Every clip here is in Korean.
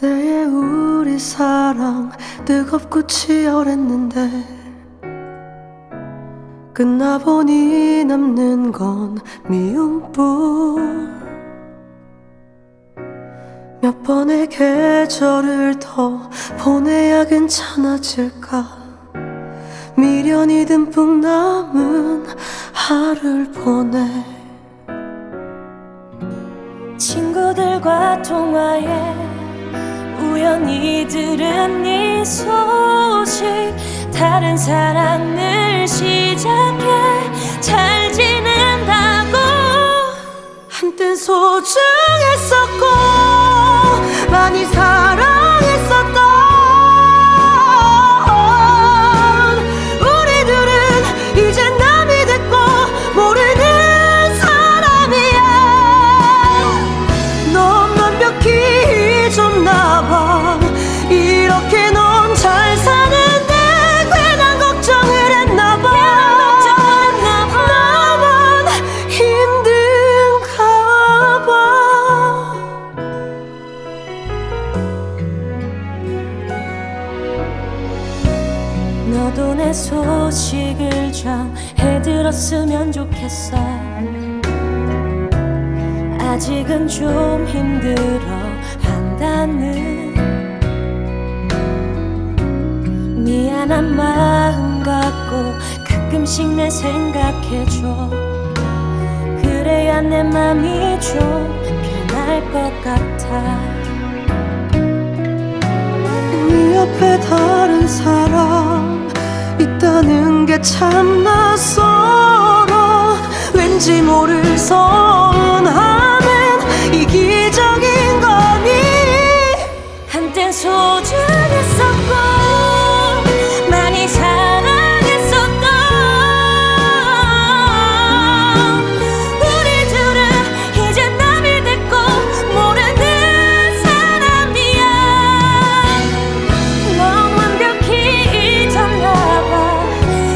그때의 우리 사랑 뜨겁고 치열했는데 끝나보니 남는 건 미움뿐. 몇 번의 계절을 더 보내야 괜찮아질까? 미련이 듬뿍 남은 하루를 보내. 친구들과 통화에 우연히 들은 네 소식 다른 사랑을 시작해 잘 지낸다고. 한땐 소중했었고 너도 내 소식을 전해 들었으면 좋겠어. 아직은 좀 힘들어 한다는 미안한 마음 갖고 가끔씩 내 생각해줘. 그래야 내 맘이 좀 편할 것 같아. 네 옆에 다른 사람 참 낯설어 왠지 모를 서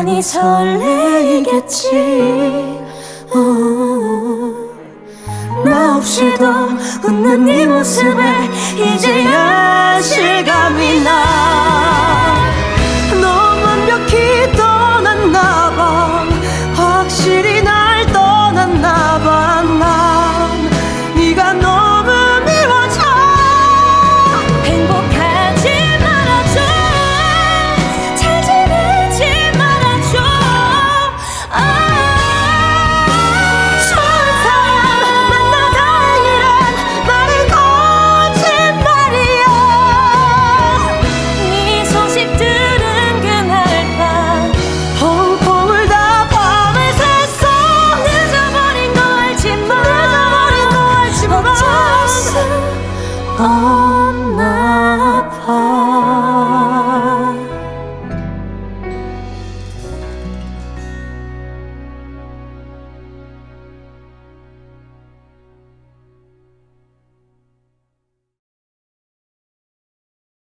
아니 설레이겠지. 어, 나 없이도 웃는 네 모습에 나